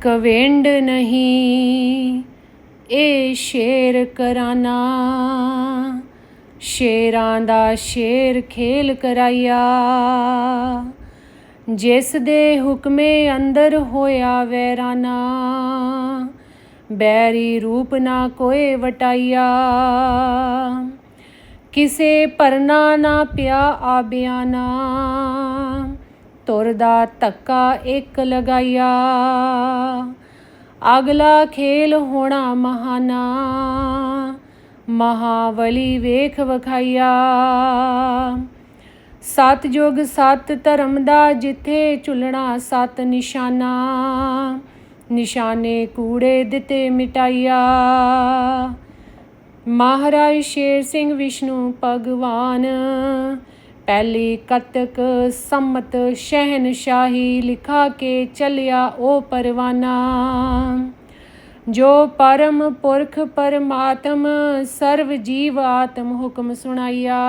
ਕਵਿੰਡ ਨਹੀਂ। ਇਹ ਸ਼ੇਰ ਕਰਾਨਾ, ਸ਼ੇਰਾਂ ਦਾ ਸ਼ੇਰ ਖੇਲ ਕਰਾਇਆ। ਜਿਸ ਦੇ ਹੁਕਮੇ ਅੰਦਰ ਹੋਇਆ ਵੈਰਾਨਾ, ਬੈਰੀ ਰੂਪ ਨਾ ਕੋਏ ਵਟਾਇਆ। ਕਿਸੇ ਪਰਨਾ ਨਾ ਪਿਆ ਆ ਤੁਰਦਾ ਧੱਕਾ ਇੱਕ ਲਗਾਇਆ। ਅਗਲਾ ਖੇਲ ਹੋਣਾ ਮਹਾਨਾ। ਮਹਾਵਲੀ ਵੇਖ ਵਖਾਇਆ। ਸਤ ਜੁਗ ਸਤ ਧਰਮ ਦਾ ਜਿੱਥੇ ਝੁਲਣਾ ਸਤ ਨਿਸ਼ਾਨਾ। ਨਿਸ਼ਾਨੇ ਕੂੜੇ ਦਿੱਤੇ ਮਿਟਾਇਆ। ਮਹਾਰਾਜ ਸ਼ੇਰ ਸਿੰਘ ਵਿਸ਼ਨੂੰ ਭਗਵਾਨ। ਪਹਿਲੀ ਕਤਕ ਸੰਮਤ ਸ਼ਹਿਨਸ਼ਾਹੀ ਲਿਖਾ ਕੇ ਚੱਲਿਆ ਉਹ ਪਰਵਾਨਾ। ਜੋ ਪਰਮ ਪੁਰਖ ਪਰਮਾਤਮ ਸਰਵ ਜੀਵ ਆਤਮ ਹੁਕਮ ਸੁਣਾਇਆ।